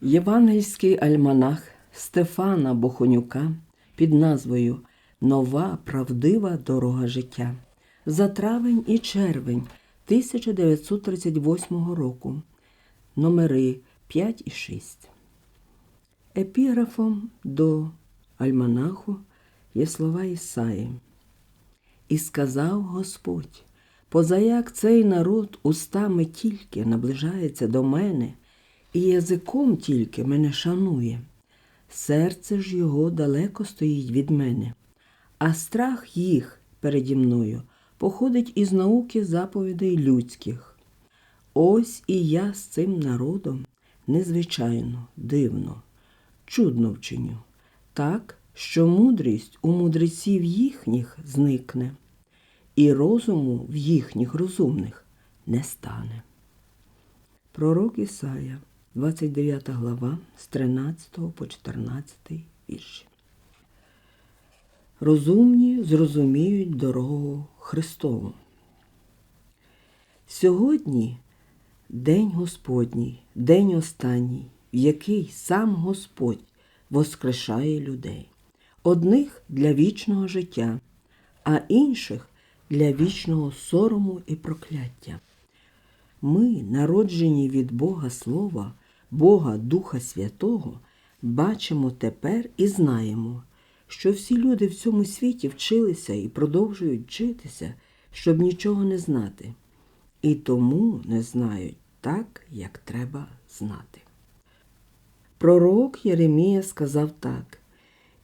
Євангельський альманах Стефана Бохонюка під назвою Нова правдива дорога життя за травень і червень 1938 року. Номери 5 і 6. Епіграфом до альманаху є слова Ісаї. І сказав Господь, позаяк цей народ устами тільки наближається до мене, і язиком тільки мене шанує. Серце ж його далеко стоїть від мене, а страх їх переді мною походить із науки заповідей людських. Ось і я з цим народом незвичайно, дивно, чудно вчиню, так, що мудрість у мудреців їхніх зникне, і розуму в їхніх розумних не стане. Пророк Ісая, 29 глава, з 13 по 14 вірші. Розумні зрозуміють дорогу Христову. Сьогодні день Господній, день останній, в який сам Господь воскрешає людей, одних для вічного життя, а інших для вічного сорому і прокляття. Ми, народжені від Бога Слова, Бога Духа Святого, бачимо тепер і знаємо, що всі люди в цьому світі вчилися і продовжують вчитися, щоб нічого не знати, і тому не знають так, як треба знати. Пророк Єремія сказав так: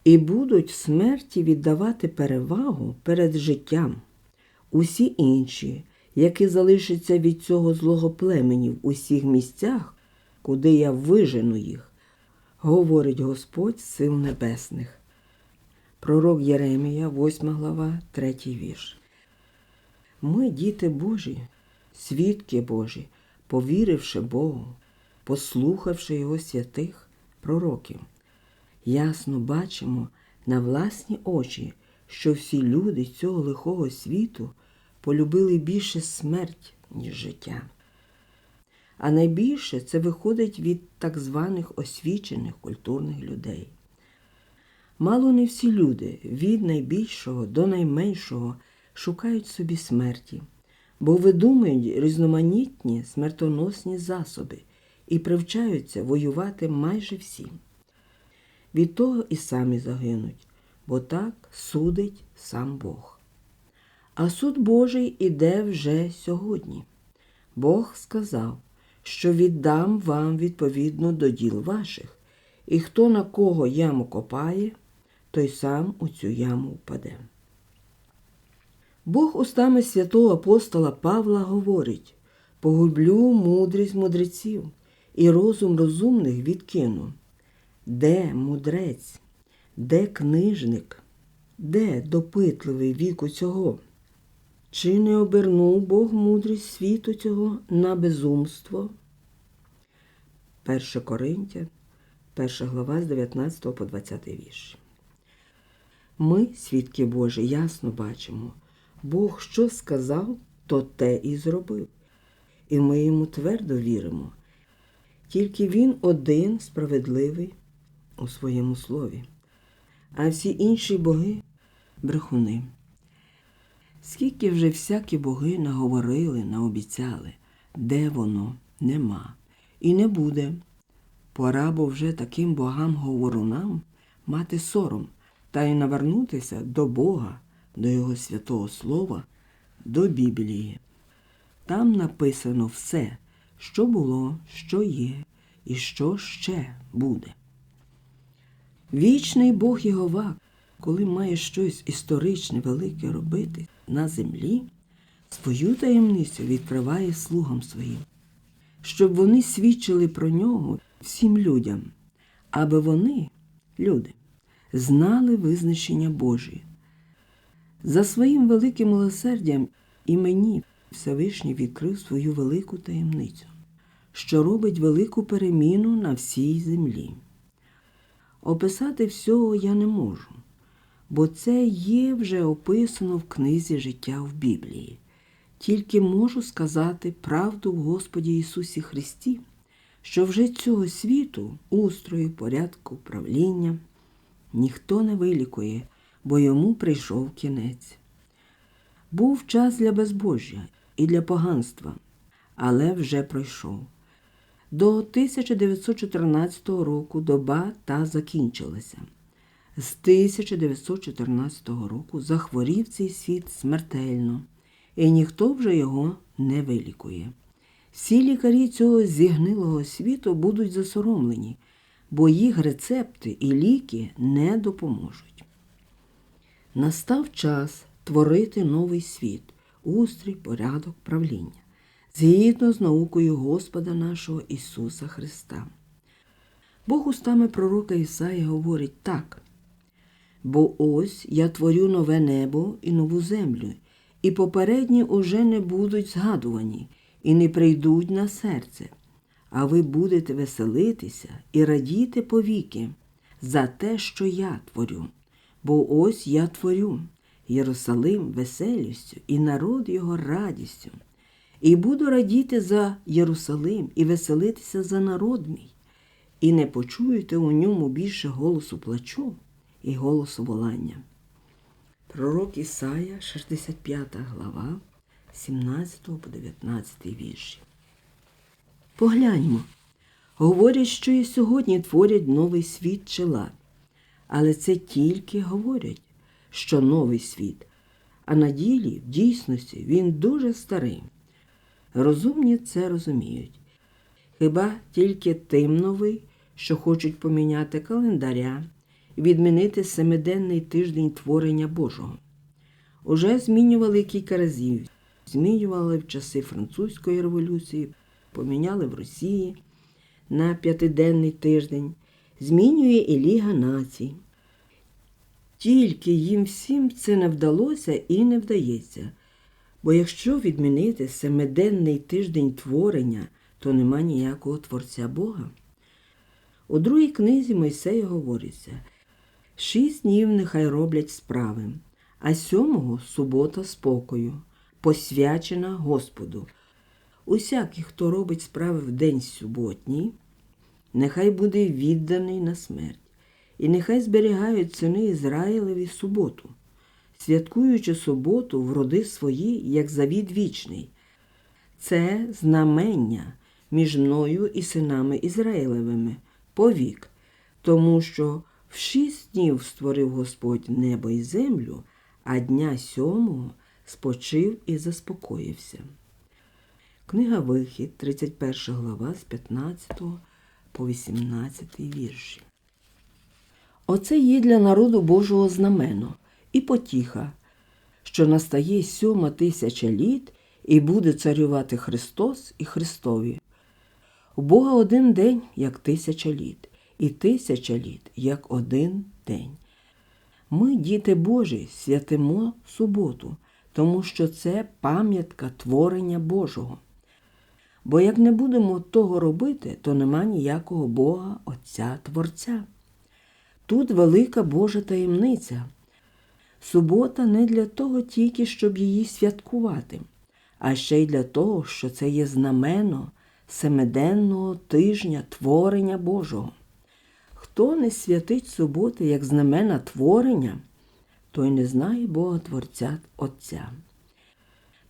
і будуть смерті віддавати перевагу перед життям. Усі інші, які залишаться від цього злого племені в усіх місцях, куди я вижену їх, говорить Господь сил небесних. Пророк Єремія, 8 глава, 3 вірш. Ми, діти Божі, свідки Божі, повіривши Богу, послухавши Його святих пророків, ясно бачимо на власні очі, що всі люди цього лихого світу полюбили більше смерть, ніж життя. А найбільше це виходить від так званих освічених культурних людей. Мало не всі люди від найбільшого до найменшого шукають собі смерті, бо видумують різноманітні смертоносні засоби і привчаються воювати майже всі. Від того і самі загинуть, бо так судить сам Бог. А суд Божий іде вже сьогодні. Бог сказав, що віддам вам відповідно до діл ваших, і хто на кого яму копає, той сам у цю яму впаде. Бог устами святого апостола Павла говорить погублю мудрість мудреців і розум розумних відкину. Де мудрець, де книжник, де допитливий віку цього? Чи не обернув Бог мудрість світу цього на безумство? 1 Коринтя, 1 глава з 19 по 20 вірш. Ми, свідки Божі, ясно бачимо, Бог що сказав, то те і зробив. І ми йому твердо віримо. Тільки Він один справедливий у своєму слові, а всі інші боги брехуни. Скільки вже всякі боги наговорили, наобіцяли, де воно нема і не буде. Пора бо вже таким богам говорунам мати сором та й навернутися до Бога, до Його святого Слова, до Біблії. Там написано все, що було, що є і що ще буде. Вічний Бог Єгова, коли має щось історичне велике робити на землі, свою таємницю відкриває слугам своїм, щоб вони свідчили про нього всім людям, аби вони, люди, знали визначення Божє. За своїм великим милосердям і мені Всевишній відкрив свою велику таємницю, що робить велику переміну на всій землі. Описати всього я не можу, бо це є вже описано в книзі життя в Біблії. Тільки можу сказати правду в Господі Ісусі Христі, що вже цього світу, устрою, порядку, правління ніхто не вилікує, бо йому прийшов кінець. Був час для безбожжя і для поганства, але вже пройшов. До 1914 року доба та закінчилася. З 1914 року захворів цей світ смертельно, і ніхто вже його не вилікує. Всі лікарі цього зігнилого світу будуть засоромлені, бо їх рецепти і ліки не допоможуть. Настав час творити новий світ, устрій, порядок правління, згідно з наукою Господа нашого Ісуса Христа. Бог устами пророка Ісаї говорить так. Бо ось я творю нове небо і нову землю, і попередні уже не будуть згадувані і не прийдуть на серце, а ви будете веселитися і радіти повіки за те, що я творю. Бо ось я творю Єрусалим веселістю і народ його радістю, і буду радіти за Єрусалим і веселитися за народ мій, і не почуєте у ньому більше голосу плачу і голосу волання. Пророк Ісая, 65 глава, 17 по 19 вірші. Погляньмо. Говорять, що і сьогодні творять новий світ чи. Але це тільки говорять, що новий світ, а на ділі, в дійсності, він дуже старий. Розумні це розуміють. Хіба тільки тим новий, що хочуть поміняти календаря, відмінити семиденний тиждень творення Божого. Уже змінювали кілька разів, змінювали в часи французької революції, поміняли в Росії на п'ятиденний тиждень, змінює і Ліга націй. Тільки їм всім це не вдалося і не вдається. Бо якщо відмінити семиденний тиждень творення, то нема ніякого Творця Бога. У другій книзі Мойсея говориться шість днів нехай роблять справи, а сьомого субота спокою, посвячена Господу. Усякий, хто робить справи в день суботній, нехай буде відданий на смерть, і нехай зберігають сини Ізраїлеві суботу, святкуючи суботу в роди свої, як завід вічний. Це знамення між мною і синами Ізраїлевими повік, тому що в шість днів створив Господь небо і землю, а дня сьомого спочив і заспокоївся. Книга Вихід, 31 глава з 15 по 18 вірші. Оце є для народу Божого знамено і потіха, що настає сьома тисяча літ і буде царювати Христос і Христові. У Бога один день, як тисяча літ, і тисяча літ, як один день. Ми, діти Божі, святимо суботу, тому що це пам'ятка творення Божого. Бо як не будемо того робити, то нема ніякого Бога Отця Творця. Тут велика Божа таємниця. Субота не для того тільки, щоб її святкувати, а ще й для того, що це є знамено семиденного тижня творення Божого. Хто не святить суботи як знамена творення, той не знає Бога Творця Отця.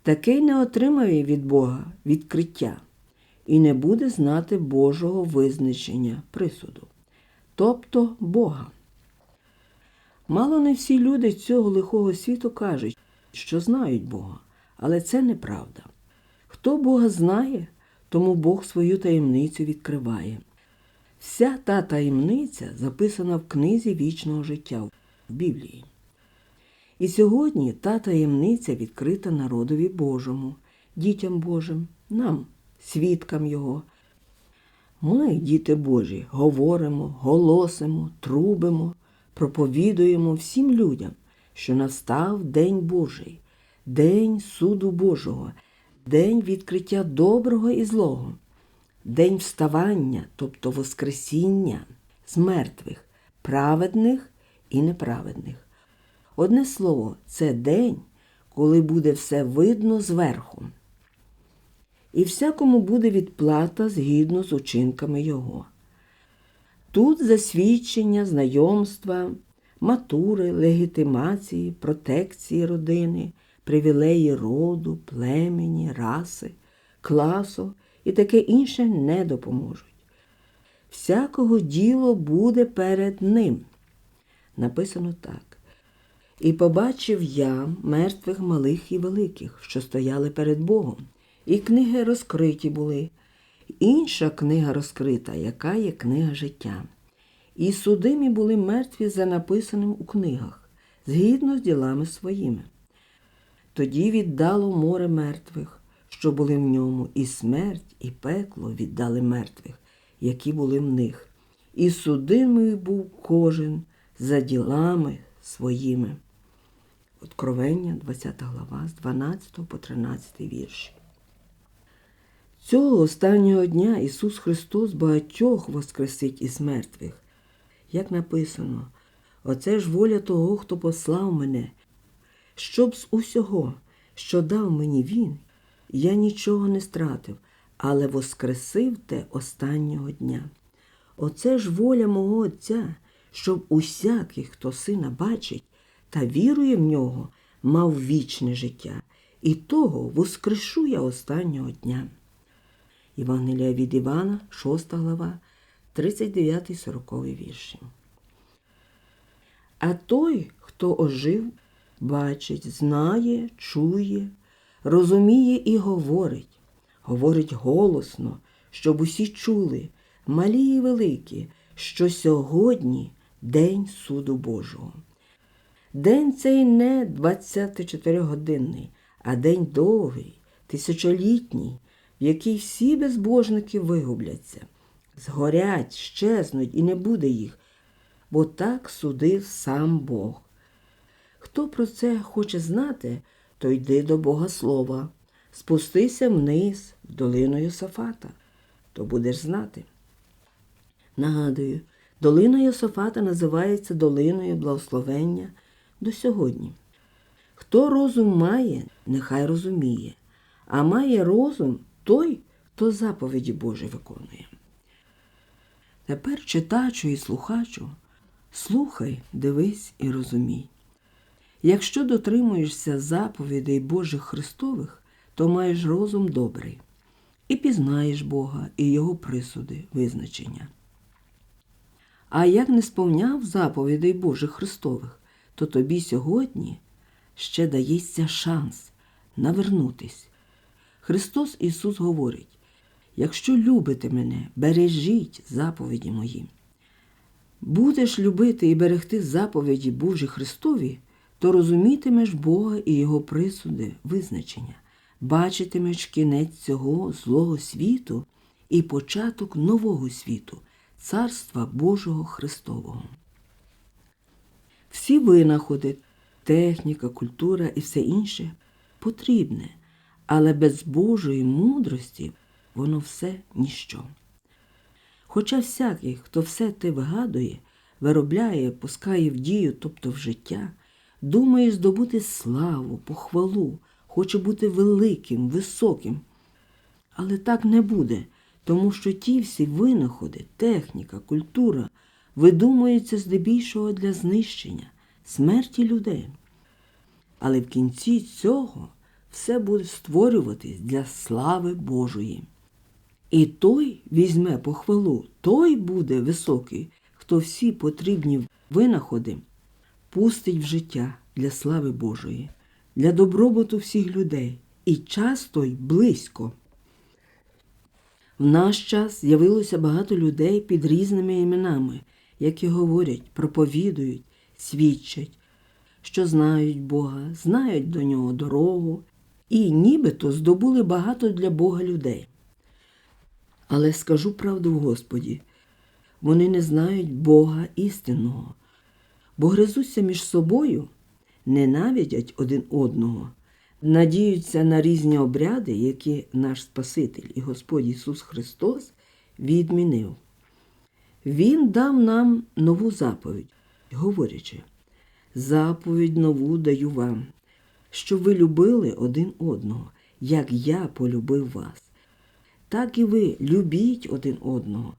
Такий не отримає від Бога відкриття і не буде знати Божого визначення присуду, тобто Бога. Мало не всі люди цього лихого світу кажуть, що знають Бога, але це неправда. Хто Бога знає, тому Бог свою таємницю відкриває. Вся та таємниця записана в книзі вічного життя в Біблії. І сьогодні та таємниця відкрита народові Божому, дітям Божим, нам, свідкам Його. Ми, діти Божі, говоримо, голосимо, трубимо, проповідуємо всім людям, що настав День Божий, День суду Божого, День відкриття доброго і злого, День вставання, тобто Воскресіння з мертвих, праведних і неправедних. Одне слово, це день, коли буде все видно зверху. і всякому буде відплата згідно з учинками його. Тут засвідчення, знайомства, матури, легітимації, протекції родини, привілеї роду, племені, раси, класу і таке інше не допоможуть. Всякого діло буде перед ним. Написано так. І побачив я мертвих малих і великих, що стояли перед Богом, і книги розкриті були. Інша книга розкрита, яка є книга життя. І судимі були мертві за написаним у книгах, згідно з ділами своїми. Тоді віддало море мертвих, що були в ньому, і смерть, і пекло віддали мертвих, які були в них. І судимий був кожен за ділами своїми. Откровення, 20 глава, з 12 по 13 вірші. Цього останнього дня Ісус Христос багатьох воскресить із мертвих. Як написано, оце ж воля того, хто послав мене, щоб з усього, що дав мені Він, я нічого не стратив, але воскресив те останнього дня. Оце ж воля мого Отця, щоб усякий, хто сина бачить та вірує в нього, мав вічне життя, і того воскрешу я останнього дня. Євангелія від Івана, 6 глава, 39-40 вірші. А той, хто ожив, бачить, знає, чує, розуміє і говорить, говорить голосно, щоб усі чули, малі і великі, що сьогодні день суду Божого. День цей не 24-годинний, а день довгий, тисячолітній, в який всі безбожники вигубляться, згорять, щезнуть і не буде їх, бо так судив сам Бог. Хто про це хоче знати, то йди до Бога Слова, спустися вниз в долину Йосафата, то будеш знати. Нагадую, долина Йосафата називається долиною благословення до сьогодні. Хто розум має, нехай розуміє, а має розум той, хто заповіді Божі виконує. Тепер читачу і слухачу, слухай, дивись і розумій. Якщо дотримуєшся заповідей Божих Христових, то маєш розум добрий і пізнаєш Бога і Його присуди, визначення. А як не сповняв заповідей Божих Христових, то тобі сьогодні ще дається шанс навернутись. Христос Ісус говорить: якщо любите мене, бережіть заповіді мої. Будеш любити і берегти заповіді Божі Христові, то розумітимеш Бога і Його присуди, визначення, бачитимеш кінець цього злого світу і початок нового світу, Царства Божого Христового. Всі винаходи, техніка, культура і все інше потрібне, але без Божої мудрості воно все ніщо. Хоча всякий, хто все те вигадує, виробляє, пускає в дію, тобто в життя, думає здобути славу, похвалу, хоче бути великим, високим. Але так не буде, тому що ті всі винаходи, техніка, культура видумуються здебільшого для знищення, смерті людей. Але в кінці цього все буде створюватись для слави Божої. І той візьме похвалу, той буде високий, хто всі потрібні винаходи пустить в життя для слави Божої, для добробуту всіх людей і часто й близько. В наш час з'явилося багато людей під різними іменами, які говорять, проповідують, свідчать, що знають Бога, знають до нього дорогу і нібито здобули багато для Бога людей. Але скажу правду в Господі, вони не знають Бога істинного, бо гризуться між собою, ненавидять один одного, надіються на різні обряди, які наш Спаситель і Господь Ісус Христос відмінив. Він дав нам нову заповідь, говорячи, заповідь нову даю вам, щоб ви любили один одного, як я полюбив вас. так і ви любіть один одного.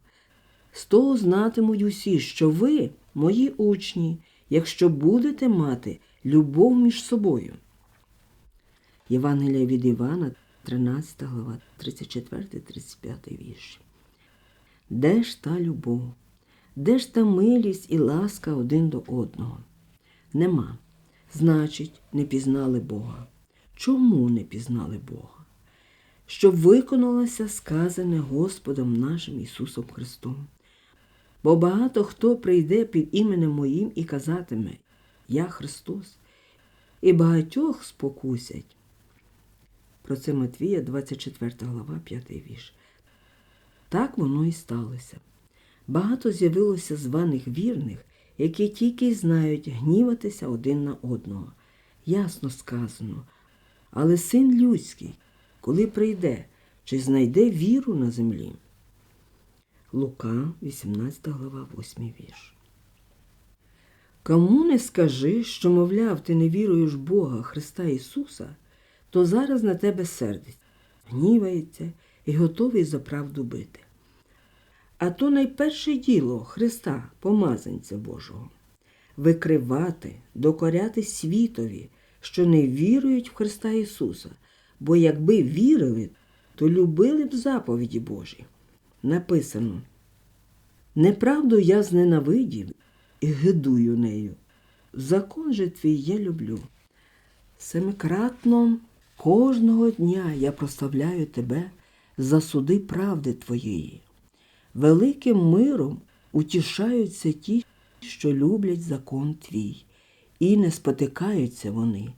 З того знатимуть усі, що ви мої учні, якщо будете мати любов між собою. Євангелія від Івана, 13 глава, 34-35 вірші. Де ж та любов? Де ж та милість і ласка один до одного? Нема. Значить, не пізнали Бога. Чому не пізнали Бога? Щоб виконалося сказане Господом нашим Ісусом Христом. Бо багато хто прийде під іменем Моїм і казатиме Я Христос, і багатьох спокусять. Про це Матвія, 24 глава, 5 вірш. Так воно і сталося. Багато з'явилося званих вірних, які тільки й знають гніватися один на одного. Ясно сказано. Але син людський, коли прийде, чи знайде віру на землі? Лука, 18 глава, 8 вірш. Кому не скажи, що, мовляв, ти не віруєш Бога Христа Ісуса, то зараз на тебе сердиться, гнівається і готовий за правду бити. А то найперше діло Христа, помазанця Божого викривати, докоряти світові, що не вірують в Христа Ісуса, бо якби вірили, то любили б заповіді Божі. Написано Неправду я зненавидів і гидую нею. Закон же твій я люблю. Семикратно кожного дня я прославляю тебе за суди правди твоєї. Великим миром утішаються ті, що люблять закон твій, і не спотикаються вони.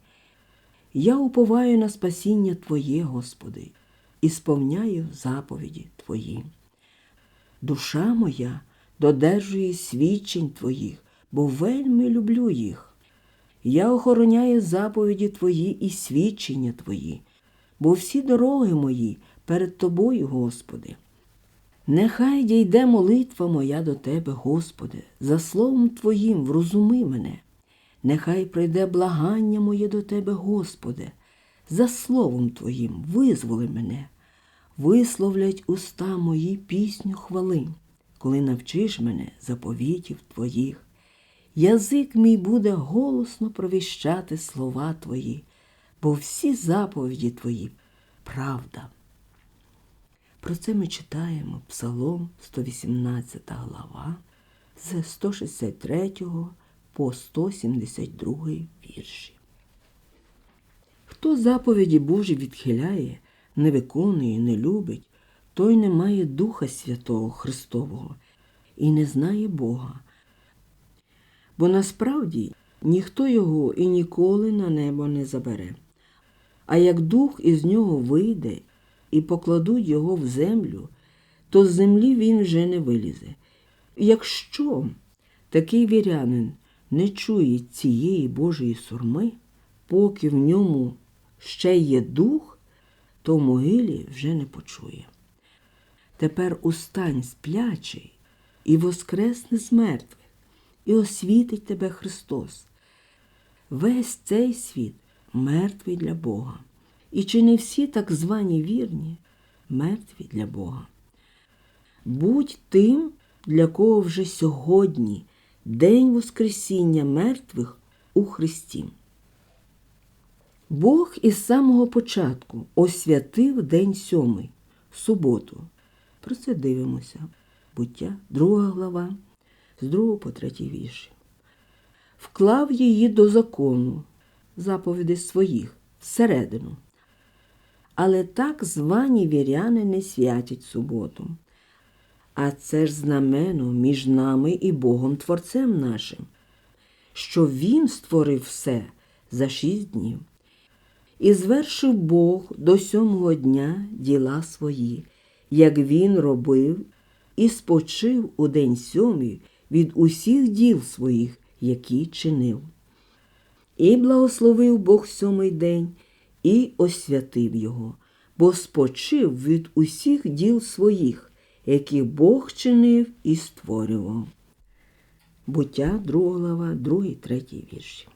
Я уповаю на спасіння Твоє, Господи, і сповняю заповіді Твої. Душа моя додержує свідчень Твоїх, бо вельми люблю їх. Я охороняю заповіді Твої і свідчення Твої, бо всі дороги мої перед Тобою, Господи. Нехай дійде молитва моя до Тебе, Господи, за словом Твоїм врозуми мене. Нехай прийде благання моє до Тебе, Господи, за словом Твоїм визволи мене, висловлять уста мої пісню хвали, коли навчиш мене заповітів Твоїх. Язик мій буде голосно провіщати слова Твої, бо всі заповіді Твої правда. Про це ми читаємо Псалом 118 глава з 163 по 172 вірші. Хто заповіді Божі відхиляє, не виконує, не любить, той не має Духа Святого Христового і не знає Бога. Бо насправді ніхто його і ніколи на небо не забере. А як дух із нього вийде і покладуть його в землю, то з землі він вже не вилізе. Якщо такий вірянин не чує цієї Божої сурми, поки в ньому ще є дух, то могилі вже не почує. Тепер устань сплячий і воскресне з мертвих, і освітить тебе Христос. Весь цей світ мертвий для Бога. І чи не всі так звані вірні, мертві для Бога? Будь тим, для кого вже сьогодні День Воскресіння мертвих у Христі. Бог із самого початку освятив день сьомий, суботу. Про це дивимося. Буття, друга глава, з 2 по 3 вірші. Вклав її до закону, заповіді своїх, всередину. Але так звані віряни не святять суботу. А це ж знамено між нами і Богом Творцем нашим, що Він створив все за шість днів. І звершив Бог до сьомого дня діла свої, як він робив, і спочив у день сьомий від усіх діл своїх, які чинив. І благословив Бог сьомий день, і освятив його, бо спочив від усіх діл своїх, які Бог чинив і створював. Буття 2 глава, 2, 3 вірші.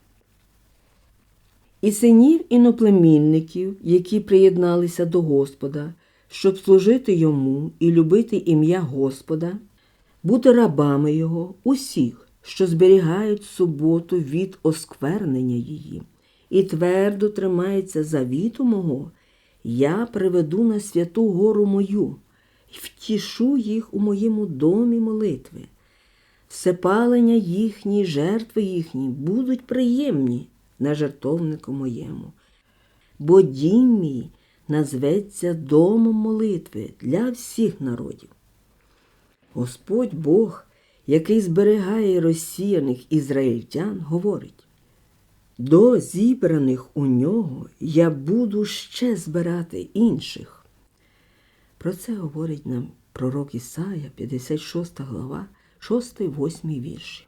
І синів іноплемінників, які приєдналися до Господа, щоб служити йому і любити ім'я Господа, бути рабами Його усіх, що зберігають суботу від осквернення її, і твердо тримаються завіту мого, я приведу на святу гору мою і втішу їх у моєму домі молитви. Всепалення їхні, жертви їхні будуть приємні на жертовнику моєму, бо дім мій назветься домом молитви для всіх народів. Господь Бог, який зберігає розсіяних ізраїльтян, говорить: до зібраних у нього я буду ще збирати інших. Про це говорить нам пророк Ісая, 56 глава, 6-8 вірші.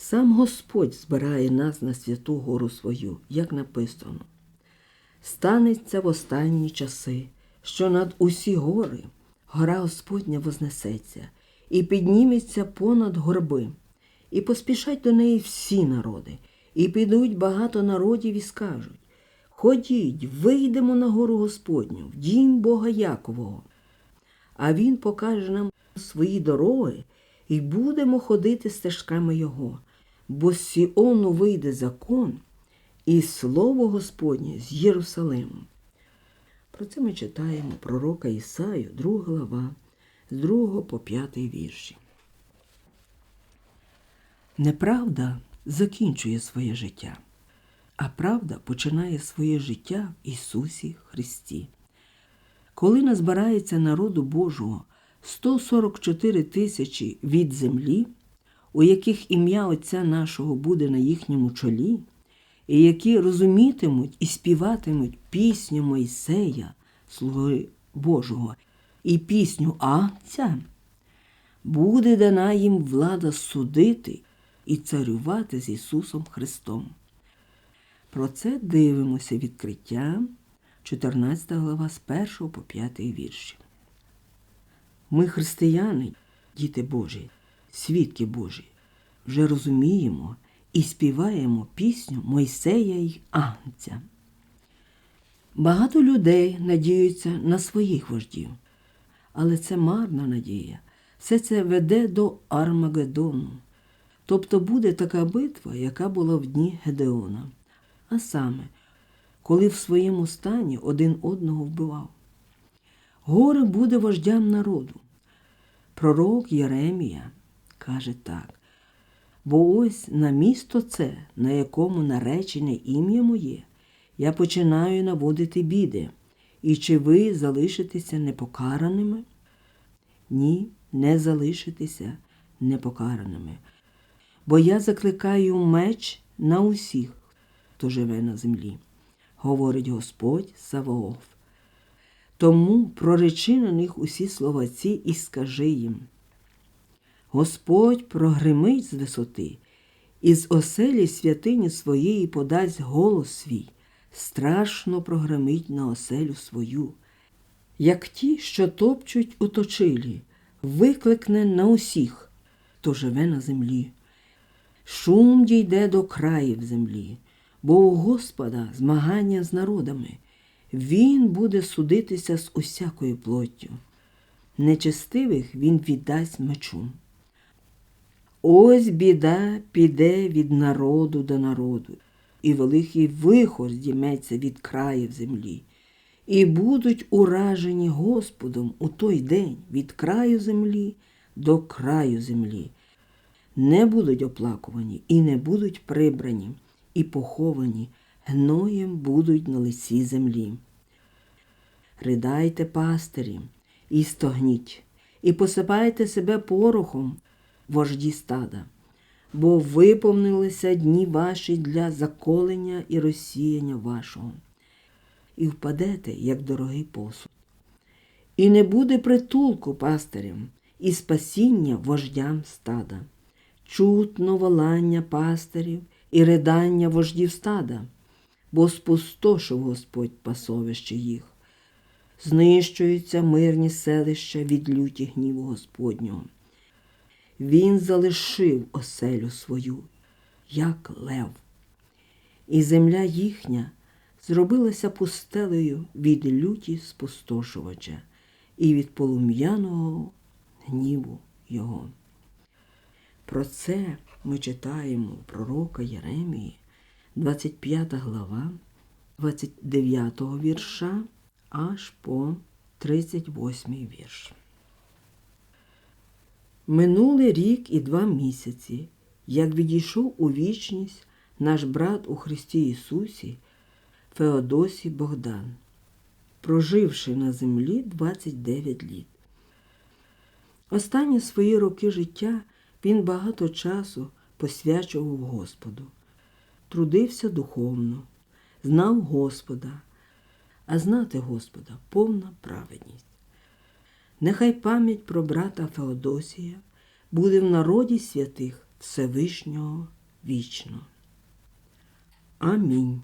Сам Господь збирає нас на святу гору свою, як написано. Станеться в останні часи, що над усі гори гора Господня вознесеться і підніметься понад горби, і поспішать до неї всі народи, і підуть багато народів і скажуть Ходіть, вийдемо на гору Господню, в дім Бога Якового. А Він покаже нам свої дороги, і будемо ходити стежками Його, бо з Сіону вийде закон і слово Господнє з Єрусалиму. Про це ми читаємо пророка Ісаю, 2 глава, з 2 по 5 вірші. Неправда закінчує своє життя, а правда починає своє життя в Ісусі Христі. Коли назбирається народу Божого 144 тисячі від землі, у яких ім'я Отця нашого буде на їхньому чолі, і які розумітимуть і співатимуть пісню Мойсея, Слуги Божого, і пісню Агця, буде дана їм влада судити і царювати з Ісусом Христом. Про це дивимося відкриття, 14 глава з 1 по 5 вірші. Ми, християни, діти Божі, свідки Божі, вже розуміємо і співаємо пісню Мойсея й Агнця. Багато людей надіються на своїх вождів, але це марна надія. Все це веде до Армагеддону. Тобто буде така битва, яка була в дні Гедеона. А саме, коли в своєму стані один одного вбивав. Горе буде вождям народу. Пророк Єремія каже так. Бо ось на місто це, на якому наречене ім'я моє, я починаю наводити біди. І чи ви залишитеся непокараними? Ні, не залишитеся непокараними. Бо я закликаю меч на усіх, хто живе на землі, говорить Господь Саваоф. Тому проречи на них усі слова ці і скажи їм. Господь прогримить з висоти, і з оселі святині своєї подасть голос свій, страшно прогримить на оселю свою, як ті, що топчуть у викликне на усіх, хто живе на землі. Шум дійде до країв землі, бо у Господа змагання з народами, Він буде судитися з усякою плоттю. Нечестивих він віддасть мечу. Ось біда піде від народу до народу, і великий вихор здійметься від країв землі, і будуть уражені Господом у той день від краю землі до краю землі. Не будуть оплакувані і не будуть прибрані, і поховані, гноєм будуть на лиці землі. Ридайте пастирі, і стогніть, і посипайте себе порохом вожді стада, бо виповнилися дні ваші для заколення і розсіяння вашого, і впадете, як дорогий посуд. І не буде притулку пастирям, і спасіння вождям стада, чутно волання пастирів і ридання вождів стада, бо спустошив Господь пасовище їх. Знищуються мирні селища від люті гніву Господнього. Він залишив оселю свою, як лев, і земля їхня зробилася пустелею від люті спустошувача і від полум'яного гніву його. Про це ми читаємо пророка Єремії, 25 глава, 29 вірша аж по 38 вірш. Минули рік і два місяці, як відійшов у вічність наш брат у Христі Ісусі Феодосій Богдан, проживши на землі 29 літ. Останні свої роки життя він багато часу посвячував Господу, трудився духовно, знав Господа, а знати Господа повна праведність. Нехай пам'ять про брата Феодосія буде в народі святих Всевишнього вічно. Амінь.